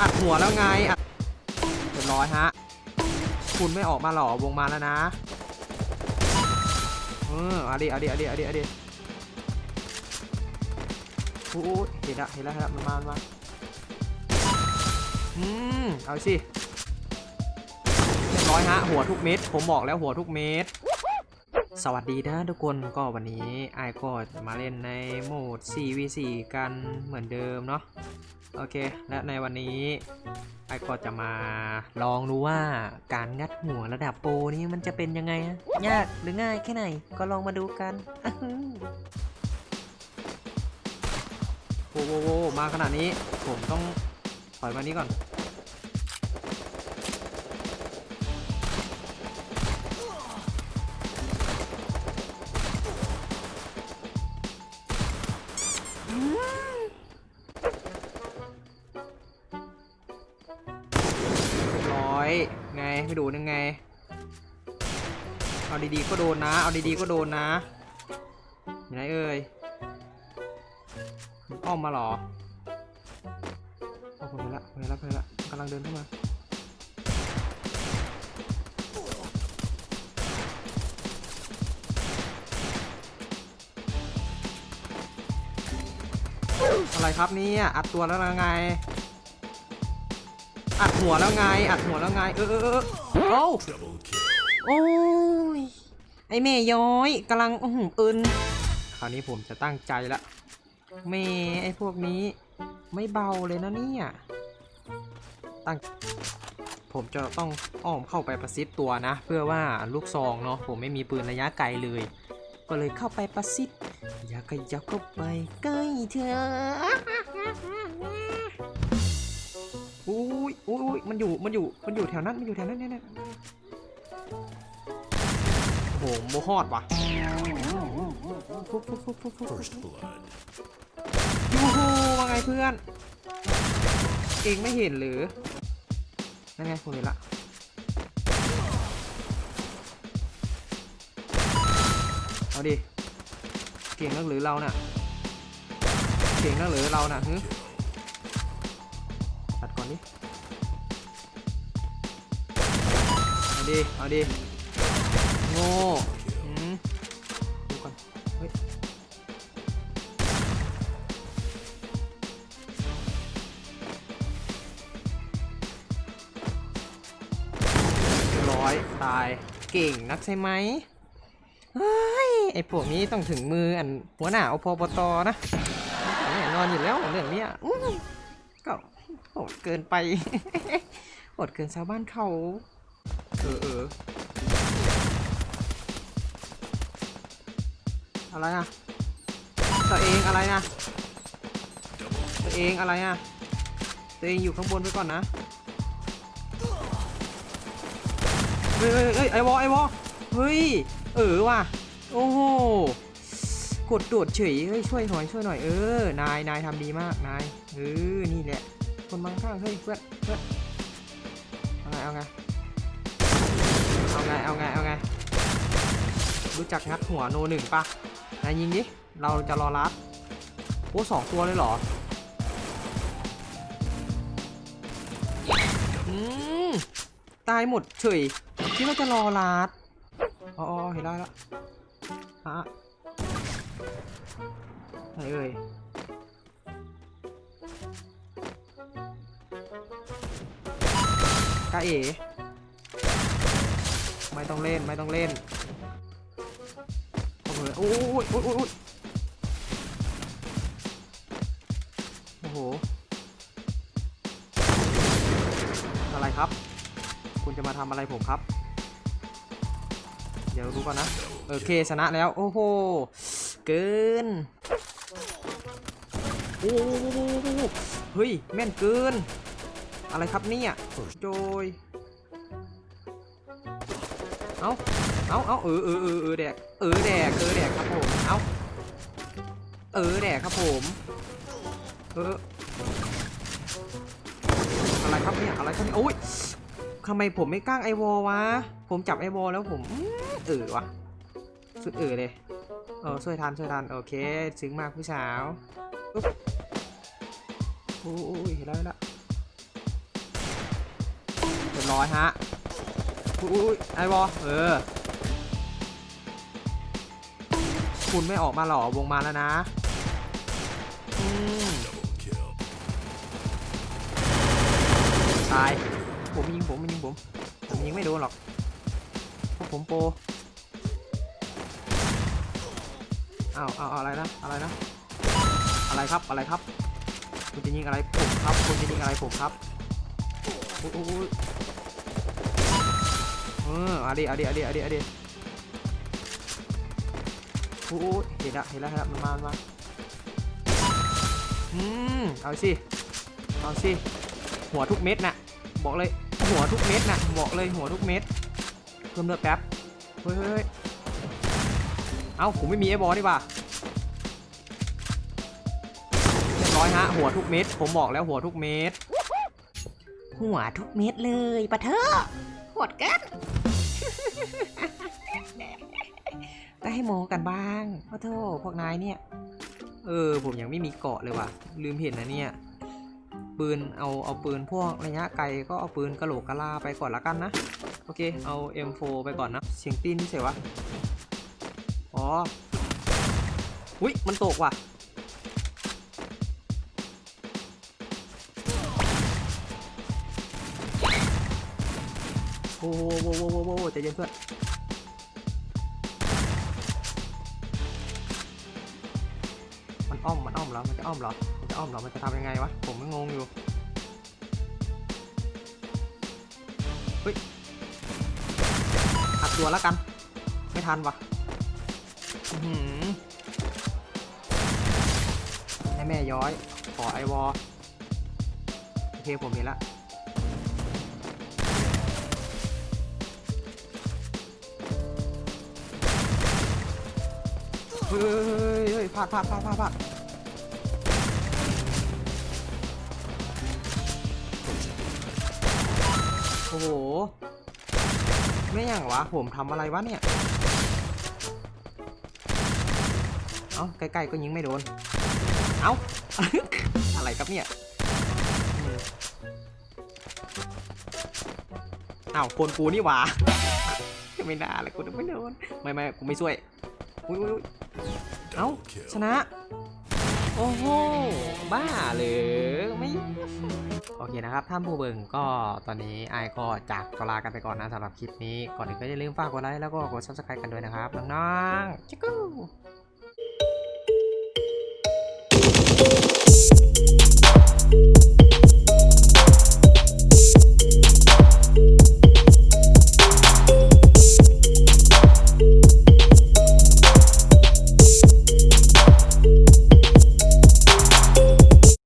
อัดหัวแล้วไงอัดเรียบร้อยฮะ คุณไม่ออกมาหรอวงมาแล้วนะ เออเอาดิเอาดิเอาดิเอาดิเอาดิโอ้เห็นละเห็นละเห็นละมันมามันมาอืม เอาสิเรียบร้อยฮะ หัวทุกเม็ด ผมบอกแล้วหัวทุกเม็ด สวัสดีนะทุกคน ก็วันนี้ไอก็มาเล่นในโหมด 4v4 กันเหมือนเดิมเนาะ โอเค และในวันนี้ไอก็จะมาลองดูว่าการงัดหัวระดับโปรนี้มันจะเป็นยังไงนะยากหรือง่ายแค่ไหนก็ลองมาดูกันโว้โวโวมาขนาดนี้ผมต้องถอยมานี้ก่อน ยไงไม่ดนยังไง เอาดีๆก็โดนนะ เอาดีๆก็โดนนะอยู่ไหนเอ่ยมันอ้อมมาหรอโอ้ผมไปละไปละไปละกำลังเดินเข้ามาอะไรครับเนี่ยอัดตัวแล้วยังไง อัดหัวแล้วไง อัดหัวแล้วไง เออเออเออโอ้โอ้ย ไอเมย์ย้อยกำลังอื้อหืออึนคราวนี้ผมจะตั้งใจละเมไอพวกนี้ ไม่เบาเลยนะเนี่ย ตั้ง ผมจะต้องอ้อมเข้าไปประชิดตัวนะ เพื่อว่าลูกซองเนาะผมไม่มีปืนระยะไกลเลย ก็เลยเข้าไปประชิดอย่าขยับเข้าไปใกล้เธอ อุ้ยอุ้ยอุ้ยมันอยู่ มันอยู่ มันอยู่แถวนั้น มันอยู่แถวนั้นเนี่ยเนี่ยโอ้โหโมฮอดว่ะฟุ๊บฟุ๊บฟุ๊บฟุ๊บฟุ๊บ First blood. ยูฮูว่าไงเพื่อน เองไม่เห็นหรือ นั่นไงผมเห็นละเอาดิ เก่งนักหรือเราน่ะ เก่งนักหรือเราน่ะฮึ เอาดิ เอาดิ โง่อืมดูก่อนเฮ้ยร้อยตาย เก่งนักใช่ไหมเฮ้ย ไอพวกนี้ต้องถึงมืออันหัวหน้าอพปตนะแน่นอนอยู่แล้วเรื่องนี้ก็โหดเกินไปโหดเกินชาวบ้านเขา เออเอออะไรอะตัวเองอะไรนะตัวเองอะไรอะตัวเองอยู่ข้างบนไว้ก่อนนะเฮ้ยเฮ้ยเฮ้ยไอวอไอวอเฮ้ยเออว่ะโอ้โหกดโดดเฉยเฮ้ยช่วยหน่อยช่วยหน่อยเออนายนายทำดีมากนายเออนี่แหละคนบางข้างเฮ้ยเพื่อนเพื่อนเอาไงเอาไง ไง เอาไง เอาไง รู้จักงัดหัวโนหนึ่งปะนายยิงดิ เราจะรอรับ โอ้สองตัวเลยเหรอ อืม ตายหมดเฉย คิดว่าจะรอลาดอ๋ออ๋อเห็นได้แล้วฮะไหนเอ่ยกาเอ๋ ไม่ต้องเล่นไม่ต้องเล่นโอ้โหโอ้โอ้ยโอ้โอ้ยโอ้โห อะไรครับ คุณจะมาทำอะไรผมครับ เดี๋ยวรู้ก่อนนะ โอเคชนะแล้ว โอ้โห เกิน โอ้โหเฮ้ย แม่นเกิน อะไรครับเนี่ยโจย เอาเอาเอาเออเออเออเออแดก เออแดก เออแดกครับผม เอาเออแดกครับผม เออ อะไรครับเนี่ย อะไรครับเนี่ยโอ้ยทำไมผมไม่กล้างไอวอลวะ ผมจับไอวอลแล้วผมอื้อเออวะสุดเออเลย เออช่วยทันช่วยทันโอเค ซึ้งมากผู้สาวปุ๊บโอ้ยเห็นแล้วเห็นแล้วร้อยฮะ อุ้ยอุ้ยไอวอเออ คุณไม่ออกมาหรอวงมาแล้วนะอืมตาย ผมยิงผมมันยิงผม ผมยิงไม่โดนหรอกพราะผมโปอ้าวอ้าวอ้าวอะไรนะ อะไรนะ อะไรครับ อะไรครับ คุณจะยิงอะไรผมครับ คุณจะยิงอะไรผมครับอุ้ยอุ้ย อุ้ยเอออาดิเอาดิเอาดิเอาดิเอาดิอุ้ยอุ้ยเห็นละเห็นละเห็นละมันมามันมาอืมเอาสิเอาสิหัวทุกเม็ดน่ะ บอกเลยหัวทุกเม็ดน่ะ บอกเลยหัวทุกเม็ดเพิ่มเลือดแป๊บเฮ้ยเฮ้ยเฮ้ยเอ้าผมไม่มีไอ้บอลนี่ป่ะเรียบร้อยฮะหัวทุกเม็ดผมบอกแล้วหัวทุกเม็ดหัวทุกเม็ดเลยปะเถอะหดกัน ก็ให้โมกันบ้างปะเถอะพวกนายเนี่ย เออ ผมยังไม่มีเกาะเลยว่ะ ลืมเห็นนะเนี่ย ปืนเอาเอาปืนพวกระยะไกลก็เอาปืนกระโหลกกะลาไปก่อนละกันนะ โอเค เอา M4 ไปก่อนนะ เสียงตีนนี่เสียวะ อ๋อ อุ้ยมันตกว่ะ โอ้โหโว้โว้โว้โว้โว้ใจเย็นเพื่อนมันอ้อมมันอ้อมเหรอมันจะอ้อมเหรอมันจะอ้อมเหรอมันจะทำยังไงวะผมก็งงอยู่เฮ้ยอัดตัวแล้วกัน ไม่ทันวะอื้อหือให้แม่ย้อย ขอไอวอโอเคผมเห็นละ เฮ้ยเฮ้ยพลาดพลาดพลาดพลาดพลาดโอ้โห ไม่อย่างวะ ผมทำอะไรวะเนี่ย เอ้า ใกล้ๆก็ยิงไม่โดน เอ้า อะไรครับเนี่ย เอ้า คนกูนี่หว่า ไม่น่าเลยกูไม่โดน ไม่ไม่กูไม่ช่วย อุ้ยอุ้ยอุ๊ยเอ้าชนะ โอ้โห บ้าเลยไม่ โอเคนะครับ ท่านผู้เบิ่งก็ตอนนี้ไอายก็จากก็ลากันไปก่อนนะสำหรับคลิปนี้ ก่อนอื่นก็อย่าลืมฝากกดไลค์แล้วก็กด subscribe กันด้วยนะครับ น้องๆชิคกู้